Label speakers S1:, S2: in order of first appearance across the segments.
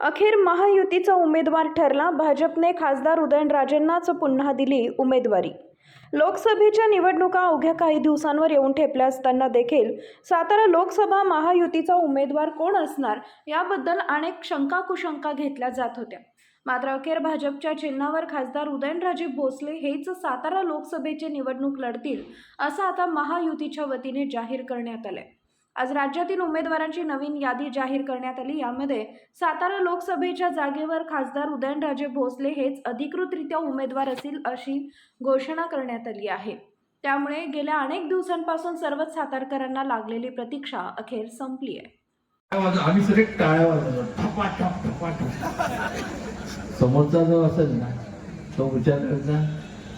S1: अखेर महायुतीचा उमेदवार ठरला. भाजपने खासदार उदयनराजेंनाच पुन्हा दिली उमेदवारी. लोकसभेच्या निवडणुका अवघ्या काही दिवसांवर येऊन ठेपल्या असताना देखील सातारा लोकसभा महायुतीचा उमेदवार कोण असणार याबद्दल अनेक शंका कुशंका घेतल्या जात होत्या. मात्र अखेर भाजपच्या चिन्हावर खासदार उदयनराजे भोसले हेच सातारा लोकसभेची निवडणूक लढतील असं आता महायुतीच्या वतीने जाहीर करण्यात आलंय. आज राज्यातील उमेदवारांची नवीन यादी जाहीर करण्यात आली. यामध्ये सातारा लोकसभेच्या जागेवर खासदार उदयनराजे भोसले हेच अधिकृतरित्या उमेदवार असतील अशी घोषणा करण्यात आली आहे. त्यामुळे गेल्या अनेक दिवसांपासून सर्वच सातारकरांना लागलेली प्रतीक्षा अखेर संपली आहे.
S2: आम्ही सगळे टाळ्या समोरचा जो असेल ना तो विचार करता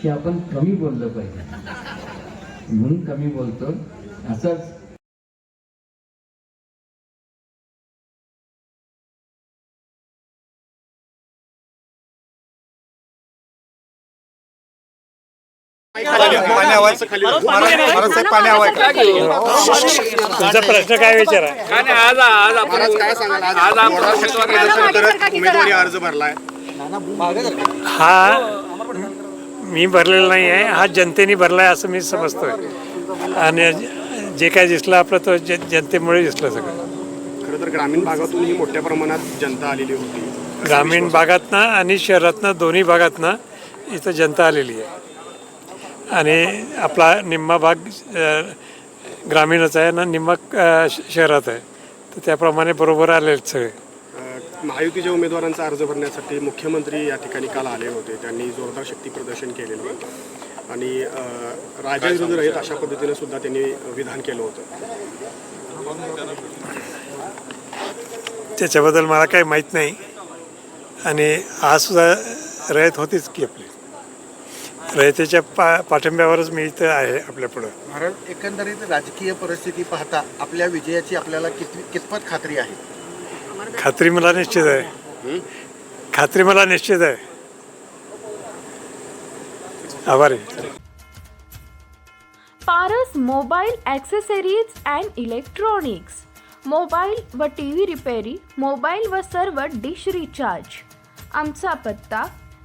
S2: की आपण कमी बोललं पाहिजे. म्हणून कमी बोलतो असंच
S3: तुमचा प्रश्न काय विचारा?
S4: आज आज आपण
S5: महाराज काय सांगाल? आज
S4: आपण
S5: करत उमेदवारी अर्ज भरलाय.
S3: हा मी भरलेला नाही आहे. हा जनतेने भरला आहे असं मी समजतोय. आणि जे काय दिसलं आपलं तो जन- जनतेमुळे दिसलं सगळं.
S5: खरं तर ग्रामीण भागातून ही मोठ्या प्रमाणात जनता आलेली होती.
S3: ग्रामीण भागातनं आणि शहरातनं दोन्ही भागातनं इथं जनता आलेली आहे. आणि आपला निम्मा भाग ग्रामीणच आहे ना निम्मा शहरात आहे. तर त्याप्रमाणे बरोबर आले आहेत सगळे.
S5: महायुतीच्या उमेदवारांचा अर्ज भरण्यासाठी मुख्यमंत्री या ठिकाणी काल आले होते. त्यांनी जोरदार शक्ती प्रदर्शन केलेलं होतं. आणि राजाविरुद्ध रहित अशा पद्धतीने सुद्धा त्यांनी विधान केलं होतं.
S3: त्याच्याबद्दल मला काही माहीत नाही. आणि आज सुद्धा रयत होतीच की आपली. रयतेच्या पा पाठिंब्यावरच मी इथं आहे आपल्यापुढं
S6: महाराज एकंदरीत राजकीय परिस्थिती पाहता आपल्या विजयाची आपल्याला किती कितपत खात्री आहे?
S3: खात्री मला निश्चित आहे. खात्री मला निश्चित आहे. आभारी.
S1: Paras mobile accessories and electronics. Mobile व टी व्ही रिपेरी मोबाईल व सर्व डिश रिचार्ज. आमचा पत्ता